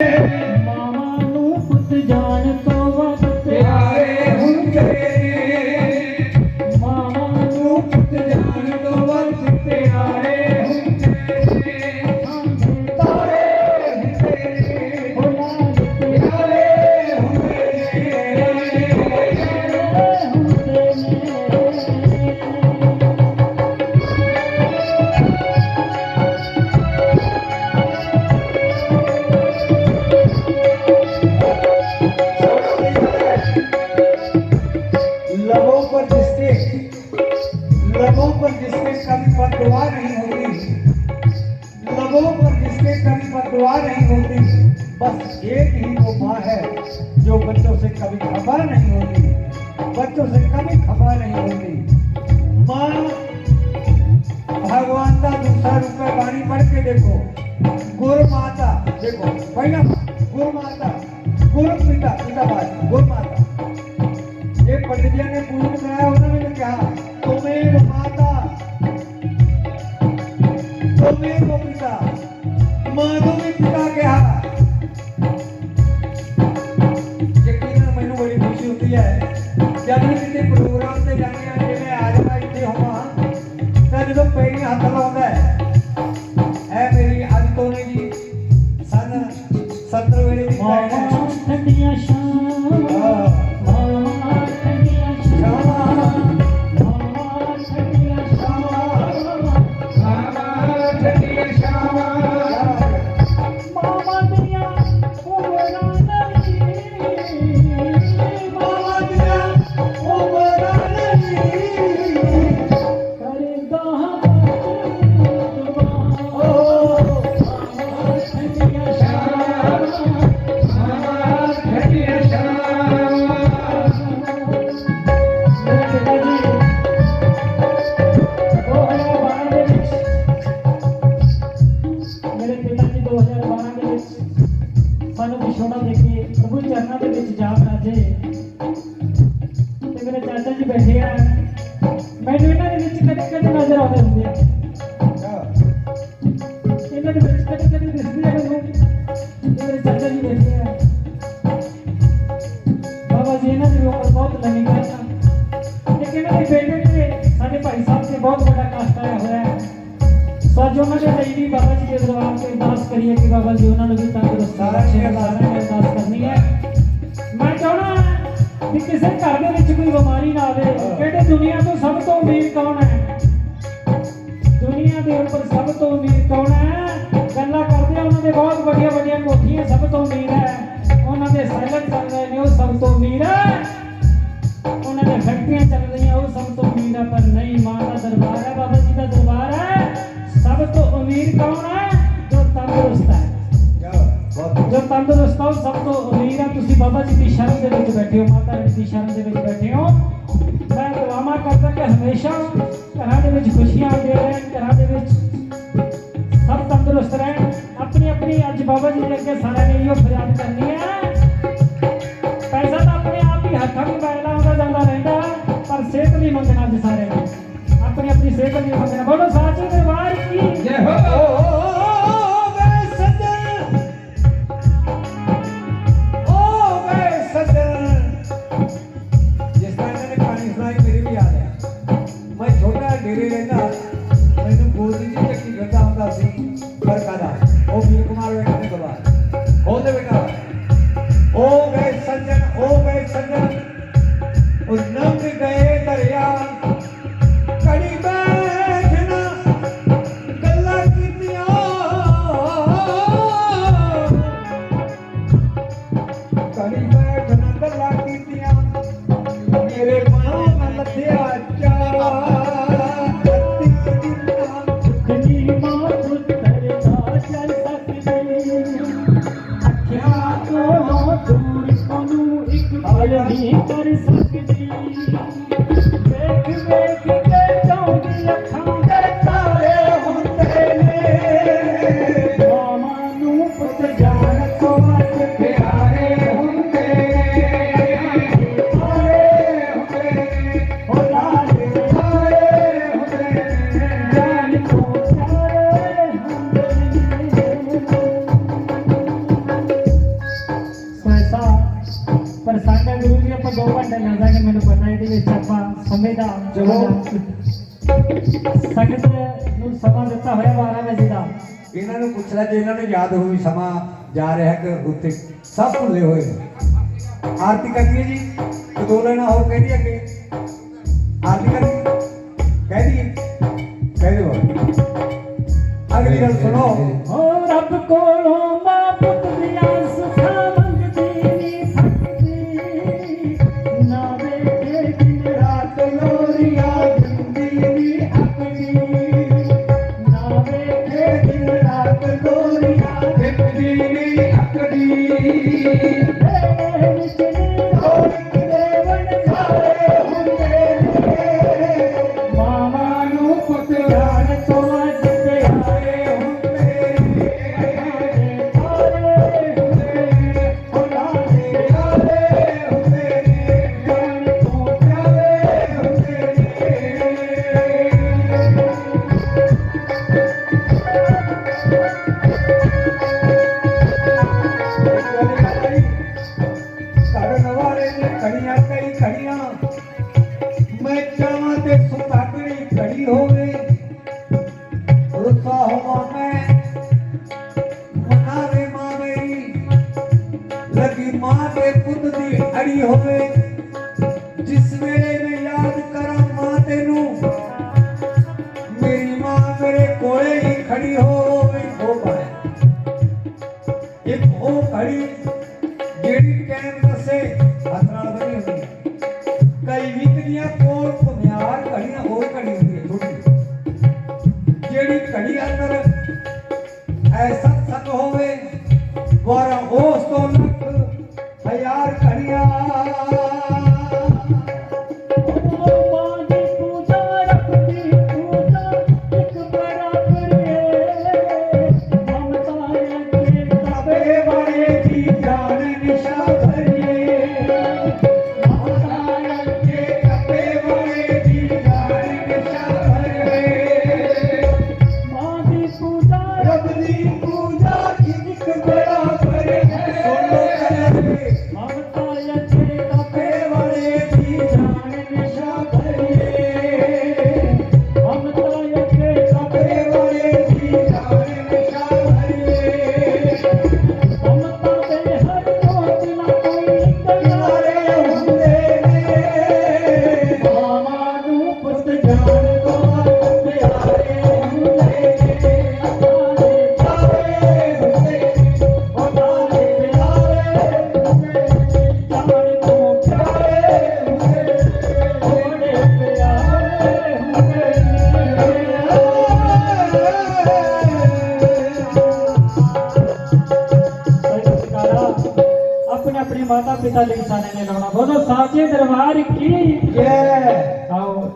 Yeah. एक ही वो माँ है जो बच्चों से कभी खबर नहीं होती बच्चों से कभी ਹੁੰਦੀ ਹੈ। ਜਦ ਵੀ ਕਿਤੇ ਪ੍ਰੋਗਰਾਮ ਤੇ ਜਾਂਦੇ ਆ ਤੇ ਬਹੁਤ ਵੱਡਾ ਕਸ਼ਟ ਆਇਆ ਹੋਇਆ ਹੈ। ਸੱਜ ਉਹਨਾਂ ਦੇ ਲਈ ਵੀ ਬਾਬਾ ਜੀ ਦੇ ਦਰਬਾਰ ਤੇ ਅਰਦਾਸ ਕਰੀਏ ਕਿ ਬਾਬਾ ਜੀ ਉਹਨਾਂ ਨੂੰ ਵੀ ਤੰਦਰੁਸਤ ਸਾਰਾ ਅਰਦਾਸ ਕਰਨੀ ਹੈ। ਮੈਂ ਚਾਹਣਾ ਕਿ ਕਿਸੇ ਘਰ ਦੇ ਵਿੱਚ ਕੋਈ ਬਿਮਾਰੀ ਨਾ ਆਵੇ ਕਿਹੜੇ ਦੁਨੀਆ ਤੋਂ ਸਭ ਤੋਂ ਵੀ शरीर कौन है जो तंदुरुस्त है ਜੋ ਤੰਦਰੁਸਤ ਹੋ, ਸਭ ਤੋਂ ਅਮੀਰ ਆ। ਤੁਸੀਂ ਬਾਬਾ ਜੀ ਦੀ ਸ਼ਰਨ ਦੇ ਵਿੱਚ ਬੈਠੇ ਹੋ, ਮਾਤਾ ਜੀ ਦੀ ਸ਼ਰਨ ਦੇ ਵਿੱਚ ਬੈਠੇ ਹੋ। ਮੈਂ ਦੁਆਵਾਂ ਕਰਦਾ ਕਿ ਹਮੇਸ਼ਾ ਘਰਾਂ ਦੇ ਵਿੱਚ ਖੁਸ਼ੀਆਂ ਆਉਂਦੀਆਂ ਰਹਿਣ, ਘਰਾਂ ਦੇ ਵਿੱਚ ਸਭ ਤੰਦਰੁਸਤ ਰਹਿਣ। ਆਪਣੀ ਆਪਣੀ ਅੱਜ ਬਾਬਾ ਜੀ ਦੇ ਅੱਗੇ ਸਾਰਿਆਂ ਨੇ ਇਹੋ ਫਰਿਆਦ ਕਰਨੀ ਹੈ ਪੈਸਾ ਤਾਂ ਆਪਣੇ ਆਪ ਹੀ ਹੱਥਾਂ ਨੂੰ ਬੈਠਦਾ ਹੁੰਦਾ ਜਾਂਦਾ ਰਹਿੰਦਾ, ਪਰ ਸਿਹਤ ਨਹੀਂ ਮੰਗਣਾ ਅੱਜ ਸਾਰਿਆਂ ਨੇ। ਆਪਣੀ ਆਪਣੀ ਸਿਹਤ ਨਹੀਂ ਮੰਗਣਾ। ਬੋਲੋ, ਸਾਚੀ ਦਰਬਾਰ ਕੀ? ਜੈ ਹੋ! Vai, cara. Ouvindo com uma alerta. ਪਰ ਸਾਡਾ ਗੁਰੂ ਜੀ ਆਪਾਂ ਦੋ ਘੰਟੇ ਲੱਗ ਜਾਗੇ ਮੈਨੂੰ ਪਤਾ ਇਹਦੇ ਵਿੱਚ ਆਪਾਂ ਸਮੇਂ ਦਾ ਚਲੋ। ਸੰਗਤ ਨੂੰ ਸਮਾਂ ਦਿੱਤਾ ਹੋਇਆ 12 ਵਜੇ ਦਾ। ਇਹਨਾਂ ਨੂੰ ਪੁੱਛ ਲੈ ਜੇ ਇਹਨਾਂ ਨੂੰ ਯਾਦ ਹੋਈ ਸਮਾਂ ਜਾ ਰਿਹਾ ਕਿ ਉੱਥੇ ਸਭ ਭੁੱਲੇ ਹੋਏ ਆਰਤੀ ਕਰਨੀ ਹੈ ਜੀ ਦੋ ਲੈਣਾ ਹੋਰ ਕਹਿੰਦੀ ਅੱਗੇ। ਆਰਤੀ ਕਰਨੀ ਕਹਿੰਦੀ ਕਹਿੰਦੇ ਬੋਲ ਅਗਲੀ ਗੱਲ ਸੁਣੋ। ਓ ਰੱਬ ਕੋਲੋਂ Thank you. ਘੜੀਆਂ ਮੈਂ ਚਾਹਾਂ ਤੇ ਸੁਤਾਗਣੀ ਘੜੀ ਹੋਵੇ। ਰੁੱਸਾ ਹੋਵਾਂ ਮੈਂ ਮਨਾਵੇ ਮਾਂ ਮੇਰੀ ਲੱਗੀ ਮਾਂ ਦੇ ਪੁੱਤ ਦੀ ਅੜੀ ਹੋਵੇ। ਜਿਸ ਵੇਲੇ ਮੈਂ ਯਾਦ ਕਰਾਂ ਮਾਂ ਤੈਨੂੰ, ਮੇਰੀ ਮਾਂ ਮੇਰੇ ਕੋਲੇ ਹੀ ਖੜੀ ਹੋਵੇ। ਹੋ ਪਾਇਆ ਇੱਕ ਉਹ ਘੜੀ ਆਪਣੇ ਆਪਣੇ ਮਾਤਾ ਪਿਤਾ ਲਈ ਸਾਨੇ ਨੇ ਲਾਉਣਾ। ਬੋਲੋ ਸਾਚੇ ਦਰਬਾਰ ਕੀ